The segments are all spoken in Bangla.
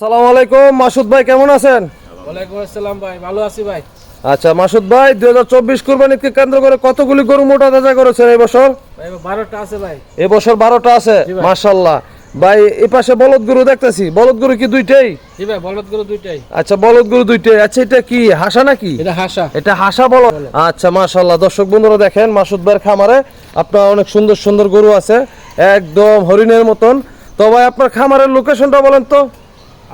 আলাইকুম মাসুদ ভাই কেমন আছেন? ওয়ালাইকুম আসসালাম ভাই ভালো আছি ভাই। আচ্ছা মাসুদ ভাই দুই হাজার চব্বিশ কুরবানিকে কেন্দ্র করে কতগুলি গরু মোটা তাজা করেছেন এই বছর? বারোটা আছে ভাই। এবছর বারোটা আছে ভাই। এই পাশে বলদ গরু দেখতেছি বলদ গরু কি দুইটাই? জি ভাই বলদ গরু দুইটাই। আচ্ছা বলদ গরু দুইটাই। আচ্ছা এটা কি হাসা নাকি? এটা হাসা। এটা হাসা আচ্ছা মাশাল্লাহ দর্শক বন্ধুরা দেখেন মাসুদ ভাইয়ের খামারে আপনার অনেক সুন্দর সুন্দর গরু আছে একদম হরিণের মতন। তো ভাই আপনার খামারের লোকেশনটা বলেন তো।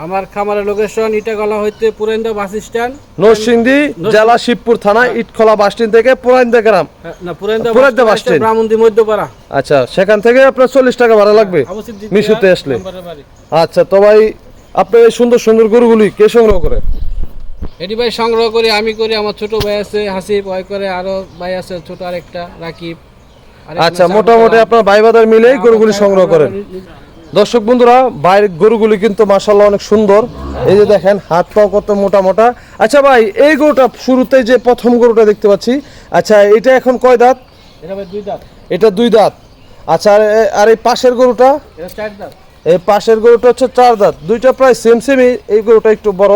আমার খামারের লোকেশন ইটাগলা হইতে পুরেন্দা বাস স্ট্যান্ড নরসিংদী জেলা শিবপুর থানা ইটখোলা বাসটিন থেকে পুরাইন্দা গ্রাম। না পুরেন্দা পুরান্দা বাস স্ট্যান্ড। ব্রাহ্মণদি মধ্যপাড়া। আচ্ছা সেখান থেকে আপনার চল্লিশ টাকা ভাড়া লাগবে মিশুতে আসলে। আচ্ছা তো ভাই আপনার এই সুন্দর সুন্দর গরুগুলি কে সংগ্রহ করে? এটি ভাই সংগ্রহ করি আমি করি আমার ছোট ভাই আছে হাসিব ওই করে আরও ভাই আছে ছোট আরেকটা রাকিব। আচ্ছা মোটামুটি আপনার ভাই বাদার মিলেই গরুগুলি সংগ্রহ করেন। দর্শক বন্ধুরা বাইরের গরুগুলি কিন্তু মাসাল্লাহ অনেক সুন্দর। এই যে দেখেন হাত পাও কত মোটা মোটা। আচ্ছা ভাই এই গরুটা শুরুতে যে প্রথম গরুটা দেখতে পাচ্ছি আচ্ছা এটা এখন কয় দাঁত? এটা দুই দাঁত। এটা দুই দাঁত। আচ্ছা আর এই পাশের গরুটা? এই পাশের গরুটা হচ্ছে চার দাঁত। দুইটা প্রায় সেম সেমই এই গরুটা একটু বড়।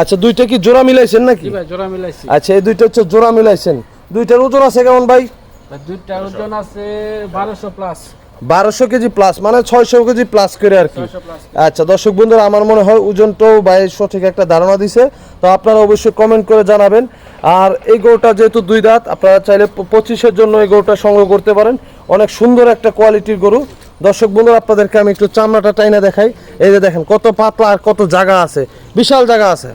আচ্ছা দুইটা কি জোড়া মিলাইছেন নাকি? জোড়া মিলাইছি। আচ্ছা এই দুইটা হচ্ছে জোড়া মিলাইছেন। দুইটার ওজন আছে কেমন ভাই? ভাই দুইটার ওজন আছে বারোশো প্লাস বারোশো কেজি প্লাস মানে ছয়শো কেজি প্লাস করে আর কি। আচ্ছা দর্শক বন্ধুরা আমার মনে হয় ওজনটাও ভাই সঠিক একটা ধারণা দিছে। তো আপনারা অবশ্যই কমেন্ট করে জানাবেন। আর এই গরুটা যেহেতু দুই দাঁত আপনারা চাইলে পঁচিশের জন্য এই গরুটা সংগ্রহ করতে পারেন। অনেক সুন্দর একটা কোয়ালিটির গরু। দর্শক বন্ধুরা আপনাদেরকে আমি একটু চামড়াটা টাইনা দেখাই। এই যে দেখেন কত পাতলা আর কত জায়গা আছে। বিশাল জায়গা আছে।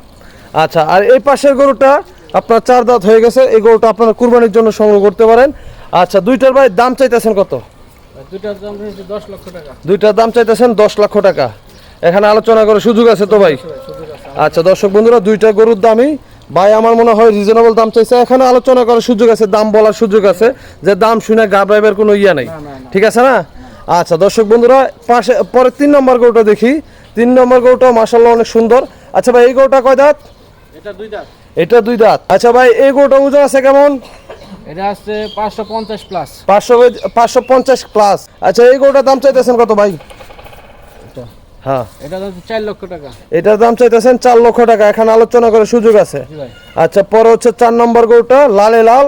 আচ্ছা আর এই পাশের গরুটা আপনার চার দাঁত হয়ে গেছে। এই গরুটা আপনারা কুরবানির জন্য সংগ্রহ করতে পারেন। আচ্ছা দুইটার ভাই দাম চাইতেছেন কত? দুইটার দাম চাইতেছেন দশ লক্ষ টাকা। এখানে আলোচনা করে সুযোগ আছে তো ভাই? আচ্ছা দর্শক বন্ধুরা দুইটা গরুর দামই। ভাই আমার মনে হয় রিজনেবল দাম চাইছে। এখানে আলোচনা করার সুযোগ আছে দাম বলার সুযোগ আছে। যে দাম শুনে গা ড্রাইভার কোনো ইয়া নেই। ঠিক আছে না? আচ্ছা দর্শক বন্ধুরা পাশে পরে তিন নম্বর গরুটা দেখি। তিন নম্বর গরুটা মাসাল্লাহ অনেক সুন্দর। আচ্ছা ভাই এই গরুটা কয় দাঁত? এটা দুই দাঁত। এটা দুই দাঁত। আচ্ছা ভাই এই গরুটা ওজন আছে কেমন? এটা আছে পাঁচশো পঞ্চাশ প্লাস পাঁচশো পাঁচশো পঞ্চাশ প্লাস আচ্ছা এই গরুটার দাম চাইতেছেন কত ভাই? হ্যাঁ। লক্ষ টাকা। এটার দাম চাইতেছেন চার লক্ষ টাকা। এখানে আলোচনা করার সুযোগ আছে। আচ্ছা পরে হচ্ছে চার নম্বর গরুটা লালে লাল।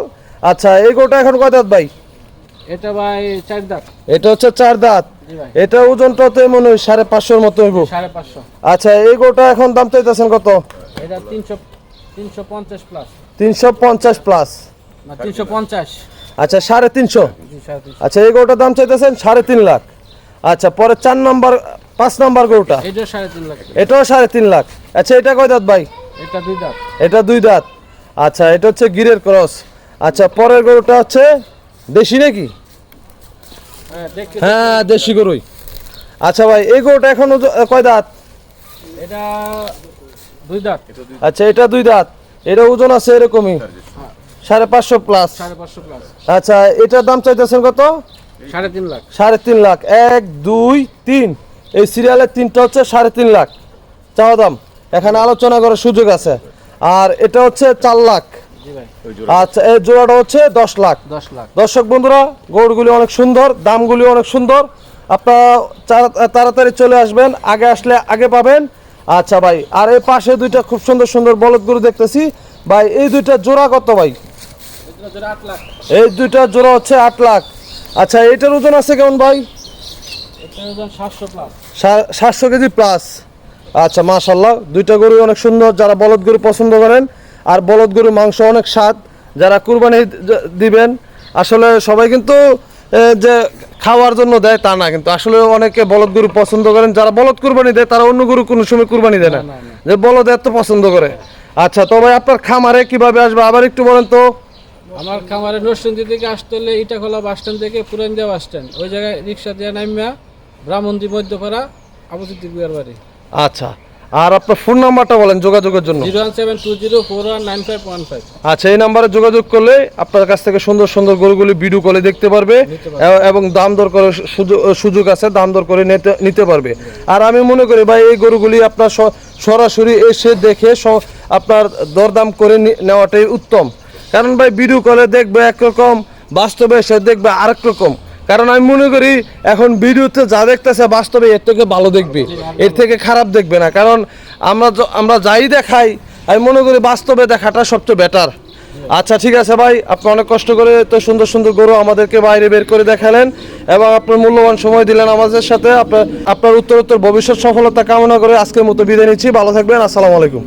আচ্ছা এই গরুটা এখন কয় দাঁত ভাই? এটা ভাই চার দাঁত। এটা হচ্ছে চার দাঁত। এটা ওজনটা তো মনে হয় সাড়ে পাঁচশোর মতো হইব। আচ্ছা এই গরুটা এখন দাম চাইতেছেন কত? এটা তিনশো তিনশো পঞ্চাশ প্লাস তিনশো পঞ্চাশ প্লাস আচ্ছা সাড়ে তিনশো। আচ্ছা এই গরুটার দাম চাইতেছেন সাড়ে তিন লাখ। আচ্ছা পরে চার নম্বর পাঁচ নম্বর গরুটা? এটাও সাড়ে তিন লাখ। আচ্ছা এটা কয় দাঁত ভাই? এটা দুই দাঁত। এটা দুই দাঁত। আচ্ছা এটা হচ্ছে গিরের ক্রস। আচ্ছা পরের গরুটা হচ্ছে দেশি নাকি? হ্যাঁ হ্যাঁ দেশি গরুই। আচ্ছা ভাই এই গরুটা এখন কয় দাঁত? এটা দুই দাঁত। আচ্ছা এটা দুই দাঁত। এটা ওজন আছে এরকমই। সাড়ে পাঁচশো প্লাস আচ্ছা এটার দাম চাইতেছেন কত? সাড়ে তিন লাখ। সাড়ে তিন লাখ। এক দুই তিন। এই সিরিয়ালের তিনটা হচ্ছে সাড়ে তিন লাখ। চাওয়া দাম। এখানে আলোচনা করার সুযোগ আছে। আর এটা হচ্ছে চার লাখ। আচ্ছা এই জোড়াটা হচ্ছে দশ লাখ। দশ লাখ। দর্শক বন্ধুরা গরুগুলি অনেক সুন্দর দামগুলি অনেক সুন্দর। আপনারা তাড়াতাড়ি চলে আসবেন আগে আসলে আগে পাবেন। আচ্ছা ভাই আর এই পাশে দুইটা খুব সুন্দর সুন্দর বলদ গরু দেখতেছি। ভাই এই দুইটা জোড়া কত ভাই? এই দুইটা জোড়া হচ্ছে আট লাখ। আচ্ছা এইটার ওজন আছে কেমন ভাই? সাতশো কেজি প্লাস আচ্ছা মাশাল্লাহ দুইটা গরু অনেক সুন্দর। যারা বলদ গরু পছন্দ করেন আর বলদ গরু মাংস অনেক স্বাদ যারা কুরবানি দিবেন আসলে সবাই কিন্তু যে খাওয়ার জন্য দেয় তা না কিন্তু আসলে অনেকে বলদ গরু পছন্দ করেন। যারা বলদ কুরবানি দেয় তারা অন্য গরু কোনো সময় কুরবানি দেয় না। যে বলদ এত পছন্দ করে। আচ্ছা তো ভাই আপনার খামারে কীভাবে আসবে? আবার একটু বলেন তো। আমার খামারে নরসিংদী থেকে আসতে হলে ইটাখোলা বাস স্ট্যান্ড থেকে পুরান্দিয়া বাস স্ট্যান্ড। ওই জায়গায় রিক্সা দিয়ে নামিয়া ব্রাহ্মণদি মধ্যপাড়া আবুসিদ্দিক বিয়ার বাড়ি। আচ্ছা। আর আপনার ফোন নাম্বারটা বলেন যোগাযোগের জন্য। Zero one seven two zero four one nine five one five. আচ্ছা এই নাম্বারে যোগাযোগ করলে আপনার কাছ থেকে সুন্দর সুন্দর গরুগুলি ভিডিও কলে দেখতে পারবে এবং দাম দর করে সুযোগ- আছে দাম দর করে নিতে পারবে। আর আমি মনে করি ভাই এই গরুগুলি আপনার সরাসরি এসে দেখে আপনার দরদাম করে নেওয়াটাই উত্তম। কারণ ভাই ভিডিও কলে দেখবে একরকম, বাস্তবে এসে দেখবে আরেক রকম কারণ আমি মনে করি, এখন ভিডিওতে যা দেখতেছে বাস্তবে এর থেকে ভালো দেখবে, এর থেকে খারাপ দেখবে না। কারণ আমরা আমরা যাই দেখাই, আমি মনে করি বাস্তবে দেখাটা সবচেয়ে বেটার আচ্ছা ঠিক আছে ভাই, আপনি অনেক কষ্ট করে তো সুন্দর সুন্দর গরু আমাদেরকে বাইরে বের করে দেখালেন এবং আপনার মূল্যবান সময় দিলেন আমাদের সাথে। আপনার আপনার উত্তর উত্তর ভবিষ্যৎ সফলতা কামনা করে আজকের মতো বিদায় নিচ্ছি। ভালো থাকবেন, আসসালামু আলাইকুম।